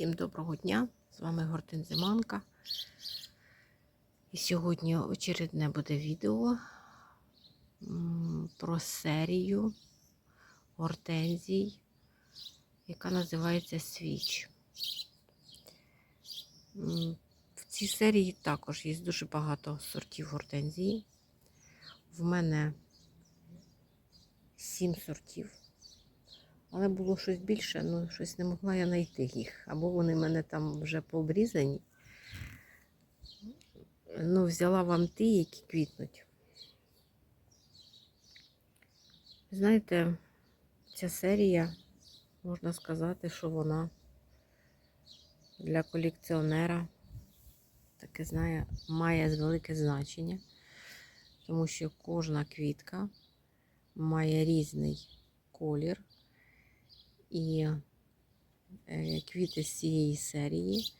Всім доброго дня! З вами Гортин Зиманка. І сьогодні очередне буде відео про серію гортензій, яка називається Свіч. В цій серії також є дуже багато сортів гортензії. В мене сім сортів. Але було щось більше, ну щось не могла я знайти їх. Або вони в мене там вже пообрізані. Ну, взяла вам ті, які квітнуть. Знаєте, ця серія, можна сказати, що вона для колекціонера таке знає, має велике значення, тому що кожна квітка має різний колір. І е, квіти з цієї серії,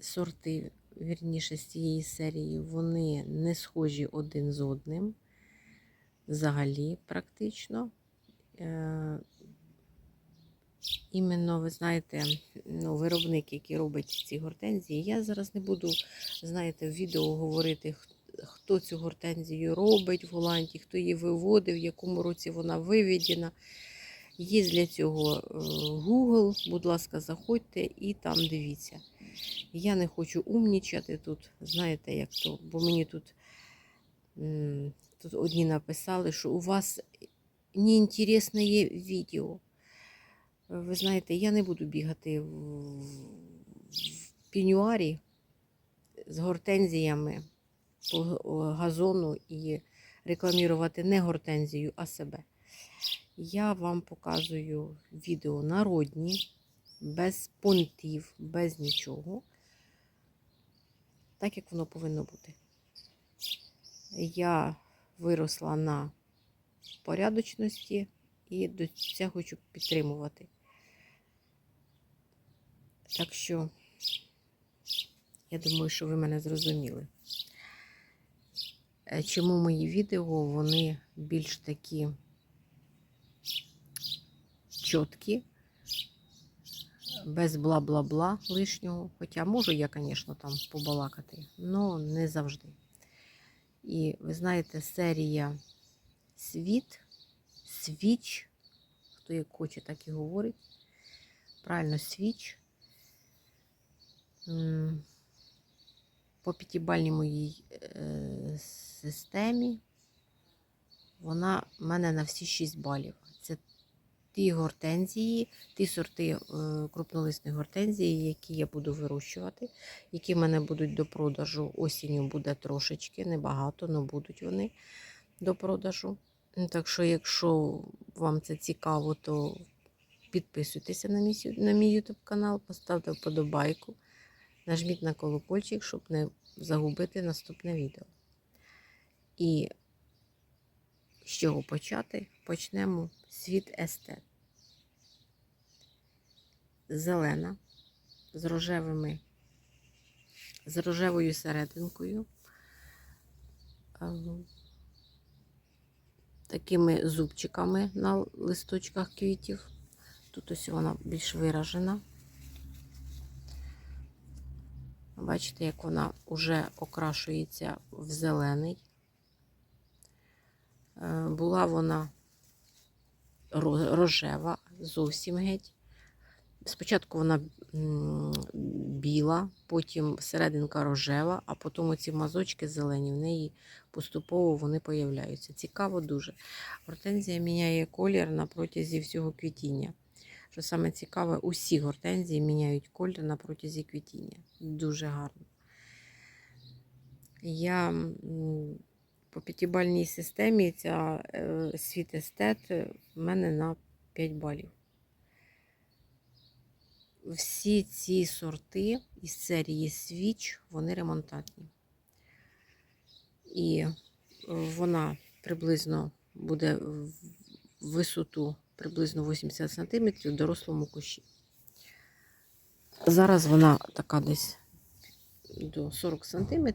сорти, вірніше, з цієї серії, вони не схожі один з одним. Взагалі, практично. Е, Іменно, ви знаєте, ну, виробник, який робить ці гортензії, я зараз не буду, знаєте, в відео говорити, х- хто цю гортензію робить в Голландії, хто її виводив, в якому році вона виведена. Є для цього е, Google, будь ласка, заходьте і там дивіться. Я не хочу умнічати тут, знаєте, як то, бо мені тут, тут одні написали, що у вас неінтересне є відео. Ви знаєте, я не буду бігати в, в пінюарі з гортензіями по газону і рекламувати не гортензію, а себе. Я вам показую відео народні, без понтів, без нічого, так як воно повинно бути. Я виросла на порядочності і до це хочу підтримувати. Так що, я думаю, що ви мене зрозуміли. Е, Чому мої відео вони більш такі чіткі, без бла-бла-бла лишнього. Хоча можу я, звісно, там побалакати, але не завжди. І ви знаєте, серія Світ, Свіч, хто як хоче, так і говорить. Правильно, свіч. По п'ятибальній моїй е, системі вона в мене на всі 6 балів. Це ті гортензії, ті сорти е, крупнолисних гортензії, які я буду вирощувати, які в мене будуть до продажу. Осінню буде трошечки, небагато, але будуть вони до продажу. Ну, Так що, якщо вам це цікаво, то підписуйтеся на мій, на мій YouTube канал, поставте вподобайку, нажміть на колокольчик, щоб не загубити наступне відео. І з чого почати? Почнемо світ естет. Зелена з рожевими, з рожевою серединкою. Такими зубчиками на листочках квітів. Тут ось вона більш виражена. Бачите, як вона вже окрашується в зелений. Е, Була вона рожева, зовсім геть. Спочатку вона біла, потім серединка рожева, а потім оці мазочки зелені, в неї поступово вони появляються. Цікаво дуже. Гортензія міняє колір на протязі всього квітіння. Що саме цікаве, усі гортензії міняють колір на протязі квітіння. Дуже гарно. Я по п'ятибальній системі ця е, світ естет в мене на 5 балів. Всі ці сорти із серії Свіч, вони ремонтатні. І е, вона приблизно буде в висоту приблизно 80 см в дорослому кущі. Зараз вона така десь до 40 см.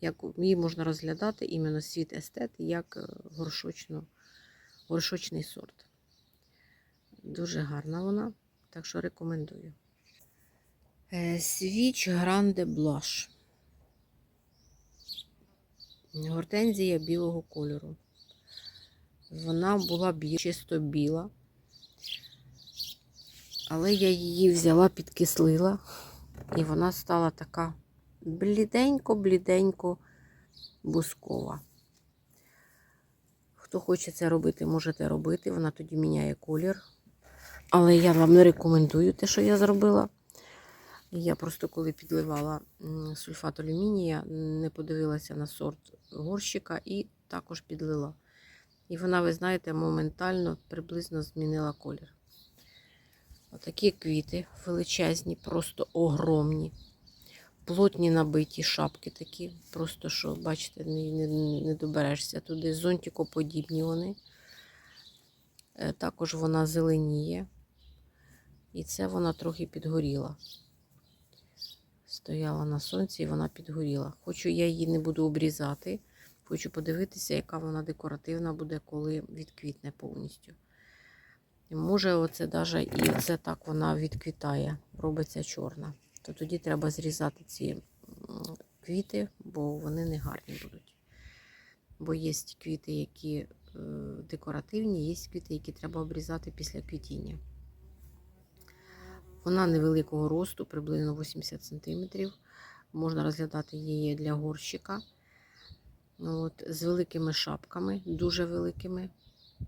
Як її можна розглядати іменно світ естет як е, горшочно, горшочний сорт. Дуже гарна вона. Так що рекомендую. Е, Свіч Гранде Блаш. Гортензія білого кольору. Вона була чисто біла. Але я її взяла, підкислила, і вона стала така бліденько-бліденько бускова. Хто хоче це робити, можете робити. Вона тоді міняє колір. Але я вам не рекомендую те, що я зробила. Я просто коли підливала сульфат алюмінія, не подивилася на сорт горщика і також підлила. І вона, ви знаєте, моментально приблизно змінила колір. Отакі квіти величезні, просто огромні. Плотні набиті шапки такі, просто що, бачите, не, не, не доберешся туди. Зонтикоподібні вони. Е, Також вона зеленіє. І це вона трохи підгоріла. Стояла на сонці і вона підгоріла. Хочу, я її не буду обрізати. Хочу подивитися, яка вона декоративна буде, коли відквітне повністю. Може, оце даже і це так вона відквітає, робиться чорна. То тоді треба зрізати ці квіти, бо вони не гарні будуть. Бо є квіти, які е, декоративні, є квіти, які треба обрізати після квітіння. Вона невеликого росту, приблизно 80 см. Можна розглядати її для горщика. От, з великими шапками, дуже великими,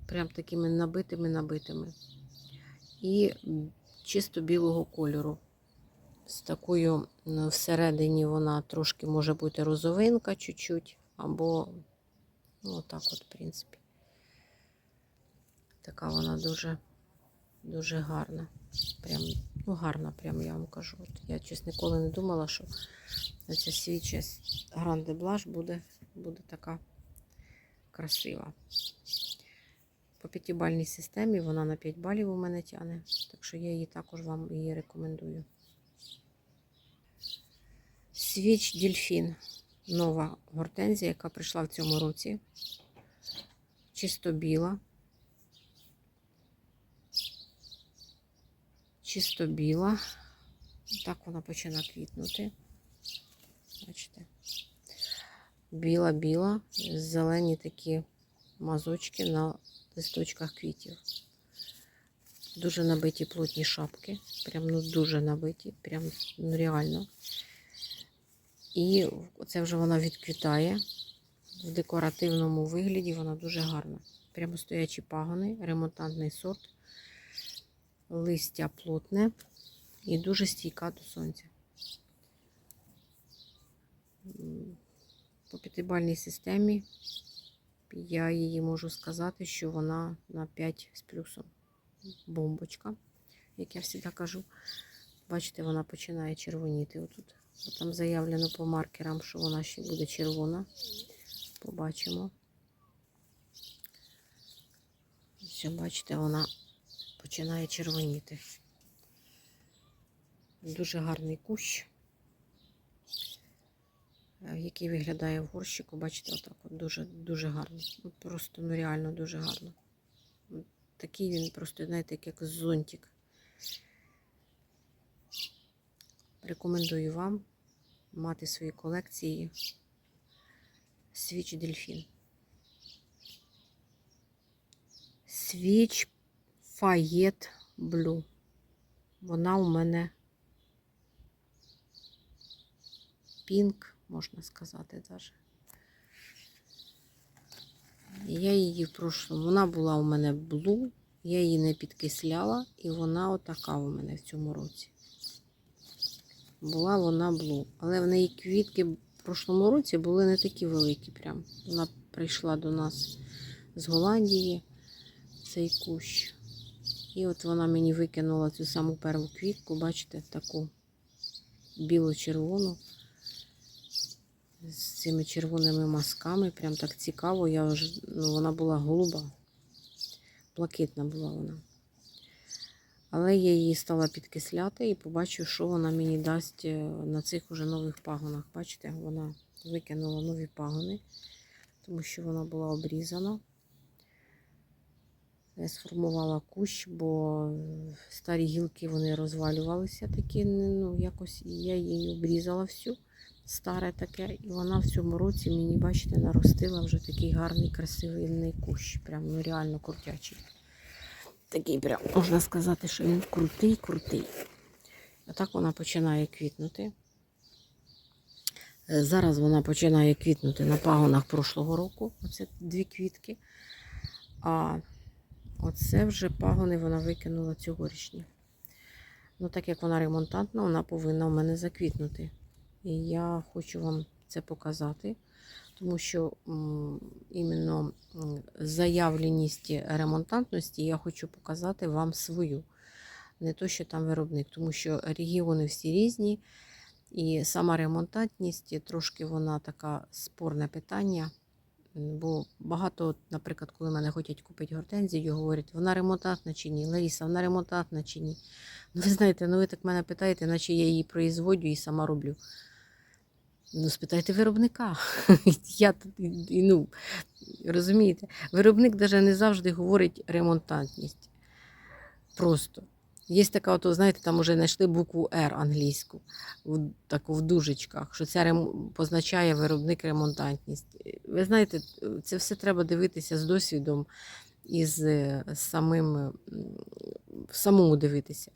прям такими набитими-набитими. І чисто білого кольору. З такою всередині вона трошки може бути розовинка чуть-чуть, або ну, отак от, в принципі. Така вона дуже, дуже гарна. Прям, ну, гарна, прям я вам кажу. От я чесно ніколи не думала, що ця свіча Гранде Блаш буде, буде така красива. По п'ятибальній системі вона на 5 балів у мене тягне, так що я її також вам її рекомендую. Свіч Дельфін. Нова гортензія, яка прийшла в цьому році. Чисто біла. Чисто біла. Так вона починає квітнути. Бачите? Біла-біла, зелені такі мазочки на листочках квітів. Дуже набиті плотні шапки. Прям ну дуже набиті, прям ну реально. І це вже вона відквітає. В декоративному вигляді вона дуже гарна. Прямо стоячі пагони, ремонтантний сорт, листя плотне і дуже стійка до сонця. По п'ятибальній системі я її можу сказати, що вона на 5 з плюсом. Бомбочка, як я завжди кажу. Бачите, вона починає червоніти отут. Там заявлено по маркерам, що вона ще буде червона. Побачимо. Все, бачите, вона починає червоніти. Дуже гарний кущ, е, який виглядає в горщику. Бачите, отак от дуже, дуже гарно. Просто ну реально дуже гарно. Такий він просто, знаєте, як зонтик. Рекомендую вам мати в своїй колекції свіч дельфін. Свіч Фаєт Блю. Вона у мене пінк, можна сказати, навіть. Я її в прошлому, вона була у мене блу, я її не підкисляла, і вона отака у мене в цьому році. Була вона блу. Але в неї квітки в прошлому році були не такі великі. Прям. Вона прийшла до нас з Голландії, цей кущ. І от вона мені викинула цю саму перву квітку, бачите, таку біло-червону. З цими червоними мазками. Прям так цікаво. Я вже, ну, вона була голуба. Блакитна була вона. Але я її стала підкисляти і побачу, що вона мені дасть е, на цих уже нових пагонах. Бачите, вона викинула нові пагони, тому що вона була обрізана. Сформувала кущ, бо старі гілки вони розвалювалися такі, ну, якось, я її обрізала всю, старе таке, і вона в цьому році мені, бачите, наростила вже такий гарний, красивий кущ. Прям ну, реально крутячий. Такий прям, можна сказати, що він крутий, крутий. Отак вона починає квітнути. Е, Зараз вона починає квітнути на пагонах прошлого року. Оце дві квітки. А оце вже пагони вона викинула цьогорічні. Ну, так як вона ремонтантна, вона повинна у мене заквітнути. І я хочу вам це показати, тому що іменно заявленість ремонтантності я хочу показати вам свою. Не то, що там виробник, тому що регіони всі різні. І сама ремонтантність трошки вона така спорне питання. Бо багато, наприклад, коли мене хочуть купити гортензію, говорять, вона ремонтантна чи ні? Ларіса, вона ремонтантна чи ні? Ну, ви знаєте, ну ви так мене питаєте, наче я її производю і сама роблю. Ну, спитайте виробника. Я ну, розумієте, виробник навіть не завжди говорить ремонтантність. Просто. Є така, от, знаєте, там вже знайшли букву R англійську, в, таку в дужечках, що це рем... позначає виробник ремонтантність. Ви знаєте, це все треба дивитися з досвідом і з е, самим, самому дивитися.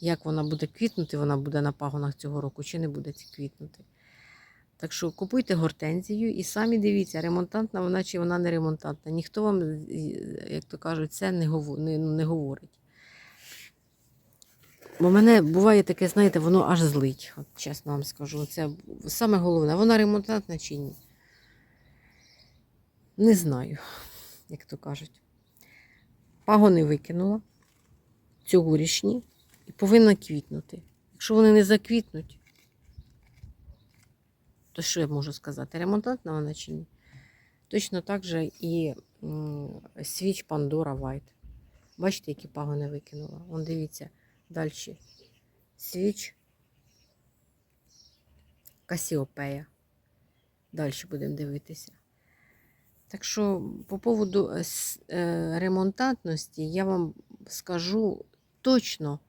Як вона буде квітнути, вона буде на пагонах цього року, чи не буде ці квітнути. Так що купуйте гортензію і самі дивіться, ремонтантна вона чи вона не ремонтантна. Ніхто вам, е, як то кажуть, це не, не говорить. Бо мене буває таке, знаєте, воно аж злить, от, чесно вам скажу. Це саме головне, вона ремонтантна чи ні? Не знаю, як то кажуть. Пагони викинула цьогорічні і повинна квітнути. Якщо вони не заквітнуть, то що я можу сказати? Ремонтантна вона чи ні? Точно так же і свіч Пандора White. Бачите, які пагони викинула? Вон дивіться. Далі. Свіч. Касіопея. Далі будемо дивитися. Так що, по поводу е, е, ремонтантності, я вам скажу точно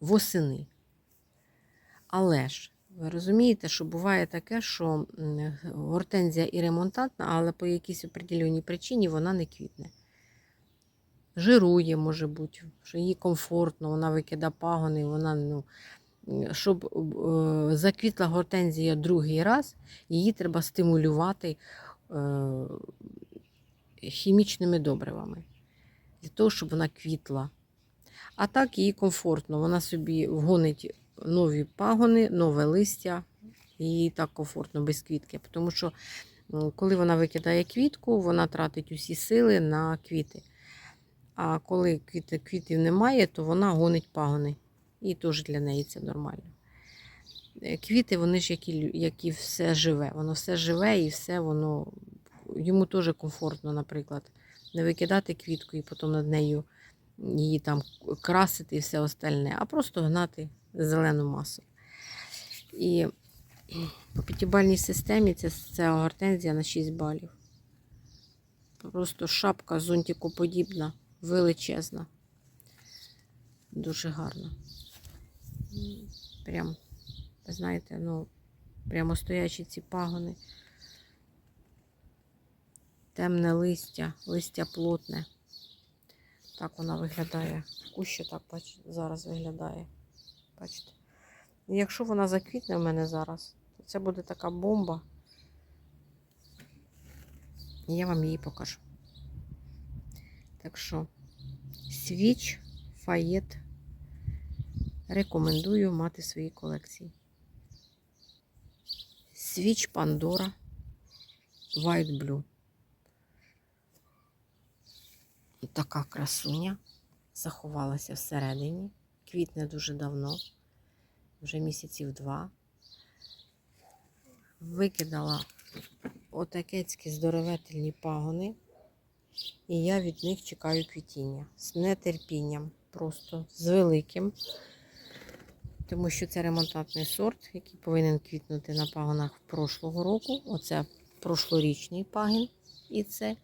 восени. Але ж, ви розумієте, що буває таке, що гортензія і ремонтантна, але по якійсь определеній причині вона не квітне жирує, може бути, що їй комфортно, вона викида пагони, вона, ну, щоб е, заквітла гортензія другий раз, її треба стимулювати е, хімічними добривами для того, щоб вона квітла. А так їй комфортно, вона собі вгонить нові пагони, нове листя, їй так комфортно без квітки. Тому що коли вона викидає квітку, вона тратить усі сили на квіти. А коли квітів немає, то вона гонить пагони. І теж для неї це нормально. Е, Квіти, вони ж як і все живе. Воно все живе і все воно йому теж комфортно, наприклад, не викидати квітку і потім над нею її там красити і все остальне, а просто гнати зелену масу. І по п'ятибальній системі це, це гортензія на 6 балів. Просто шапка зонтикоподібна, величезна. Дуже гарна. Прям, знаєте, ну, прямо стоячі ці пагони. Темне листя, листя плотне. Так вона виглядає. Куща так бач, зараз виглядає. Бачите? Якщо вона заквітне в мене зараз, то це буде така бомба. І я вам її покажу. Так що, свіч, фаєт рекомендую мати в своїй колекції. Свіч Пандора White Blue. Така красуня заховалася всередині. Квітне дуже давно, вже місяців два. Викидала отакецькі здоровительні пагони, і я від них чекаю квітіння з нетерпінням, просто з великим. Тому що це ремонтантний сорт, який повинен квітнути на пагонах прошлого року. Оце прошлорічний пагін і це.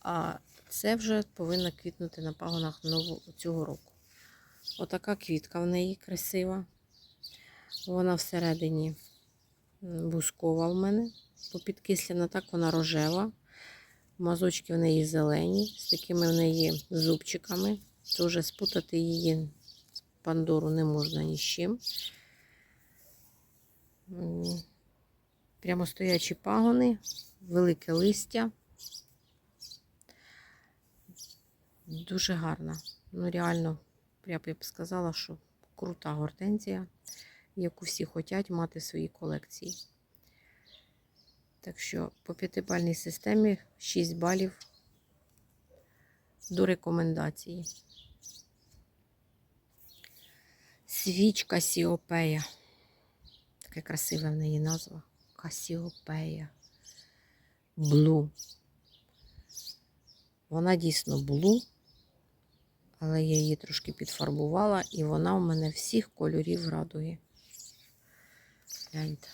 А Це вже повинно квітнути на пагонах нову, цього року. Отака квітка в неї красива. Вона всередині бускова в мене, попідкислена, так вона рожева. Мазочки в неї зелені, з такими в неї зубчиками. Дуже спутати її з пандору не можна ні з чим. Прямо стоячі пагони, велике листя. Дуже гарна. Ну, реально, я б я б сказала, що крута гортензія, яку всі хочуть мати в своїй колекції. Так що по п'ятибальній системі 6 балів до рекомендації. Свічка Сіопея. Таке красиве в неї назва. Касіопея. Блу. Вона дійсно блу, але я її трошки підфарбувала, і вона у мене всіх кольорів радуги. Гляньте.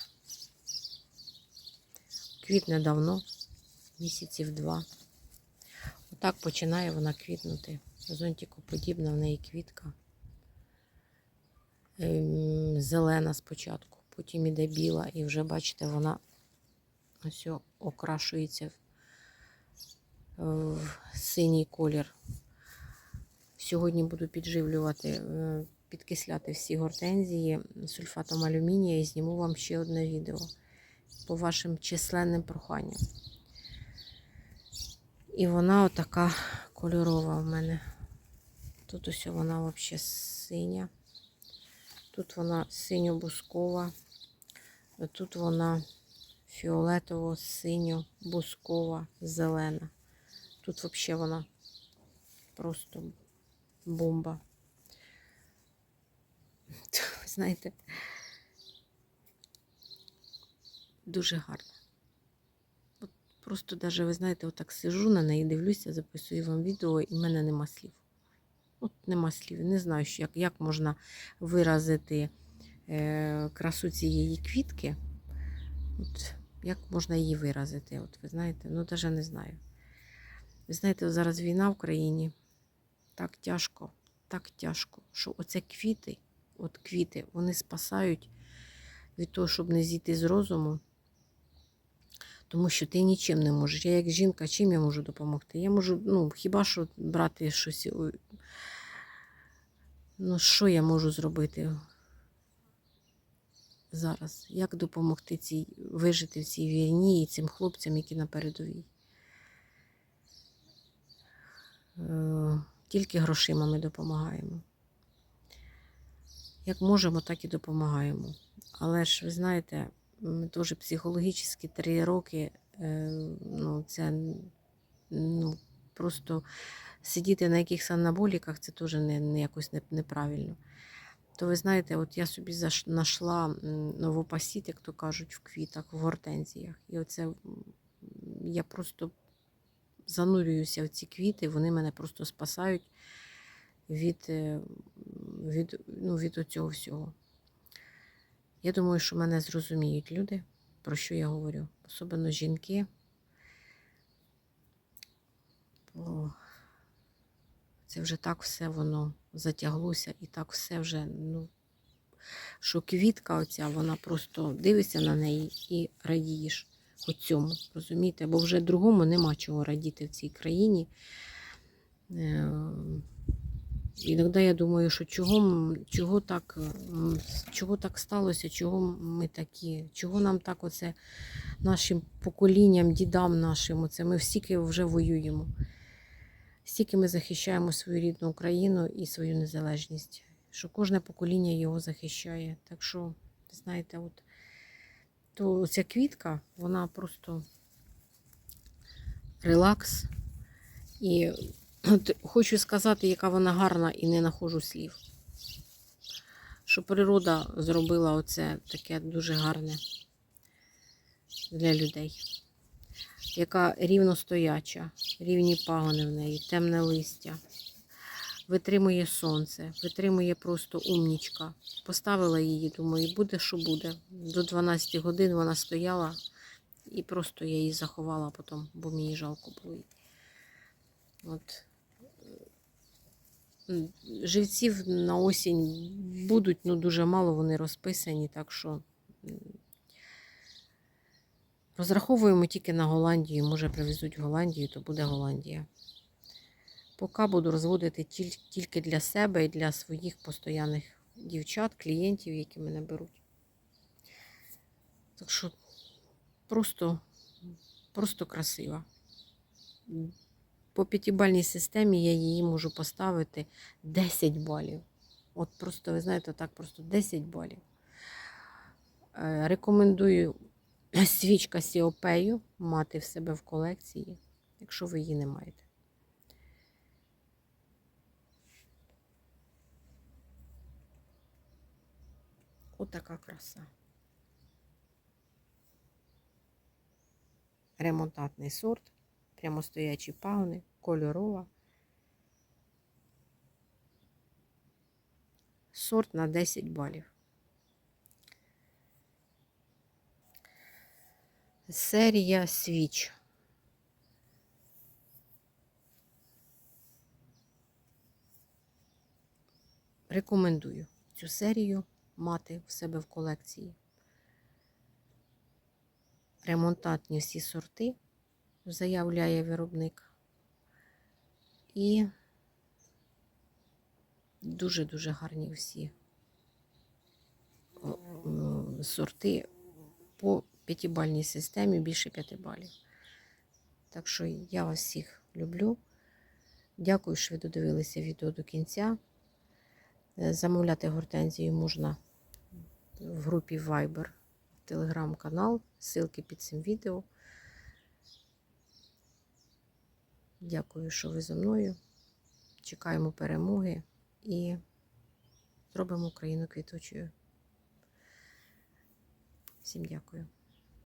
Квітне давно, місяців два. Отак починає вона квітнути. Зонтикоподібна в неї квітка. Ем, Зелена спочатку, потім іде біла, і вже, бачите, вона ось окрашується в, в синій колір. Сьогодні буду підживлювати, е, підкисляти всі гортензії сульфатом алюмінія і зніму вам ще одне відео по вашим численним проханням. І вона отака кольорова в мене. Тут ось вона взагалі синя. Тут вона синьо-бускова. Тут вона фіолетово-синьо-бускова, зелена. Тут взагалі вона просто бомба. Знаєте, дуже гарна. От просто даже, ви знаєте, отак сижу на неї, дивлюся, записую вам відео, і в мене нема слів. От нема слів. Не знаю, що, як, як можна виразити е, красу цієї квітки. От, як можна її виразити? От, ви знаєте, ну навіть не знаю. Ви знаєте, зараз війна в країні. Так тяжко, так тяжко, що оце квіти, от квіти, вони спасають від того, щоб не зійти з розуму. Тому що ти нічим не можеш. Я як жінка, чим я можу допомогти? Я можу, ну, хіба що брати щось. Ну, що я можу зробити зараз? Як допомогти цій, вижити в цій війні і цим хлопцям, які на передовій? Е, Тільки грошима ми допомагаємо. Як можемо, так і допомагаємо. Але ж ви знаєте, теж психологічно три роки е, ну, це ну, просто сидіти на якихось анаболіках, це теж не, не якось не, неправильно. То ви знаєте, от я собі знайшла м, новопасіт, як то кажуть, в квітах, в гортензіях. І оце я просто занурююся в ці квіти, вони мене просто спасають від, е, від, ну, від оцього всього. Я думаю, що мене зрозуміють люди, про що я говорю. Особливо жінки. Бо це вже так все воно затяглося і так все вже, ну, що квітка оця, вона просто дивишся на неї і радієш хоч цьому, розумієте? Бо вже другому нема чого радіти в цій країні. Е, Іноді я думаю, що чого, чого, так, чого так сталося, чого ми такі, чого нам так оце нашим поколінням, дідам нашим, оце ми стільки вже воюємо. Стільки ми захищаємо свою рідну Україну і свою незалежність, що кожне покоління його захищає. Так що, знаєте, от то ця квітка, вона просто релакс. І от хочу сказати, яка вона гарна, і не нахожу слів. Що природа зробила оце таке дуже гарне для людей. Яка рівностояча, рівні пагони в неї, темне листя, витримує сонце, витримує просто умнічка. Поставила її, думаю, буде, що буде. До 12 годин вона стояла і просто я її заховала потім, бо мені жалко було. От. Живців на осінь будуть, ну дуже мало вони розписані, так що розраховуємо тільки на Голландію. Може, привезуть в Голландію, то буде Голландія. Поки буду розводити тільки для себе і для своїх постоянних дівчат, клієнтів, які мене беруть. Так що просто, просто красива. По п'ятибальній системі я її можу поставити 10 балів. От просто, ви знаєте, так просто 10 балів. Е, Рекомендую свічка Сіопею мати в себе в колекції, якщо ви її не маєте. Отака краса. Ремонтантний сорт, прямостоячі пагони, кольорова. Сорт на 10 балів. Серія свіч. Рекомендую цю серію мати в себе в колекції. Ремонтантні всі сорти, заявляє виробник. І дуже-дуже гарні всі сорти по п'ятибальній системі, більше п'яти балів. Так що я вас всіх люблю. Дякую, що ви додивилися відео до кінця. Е, Замовляти гортензію можна в групі Viber, телеграм-канал, ссылки під цим відео. Дякую, що ви зі мною. Чекаємо перемоги і зробимо Україну квітучою. Всім дякую.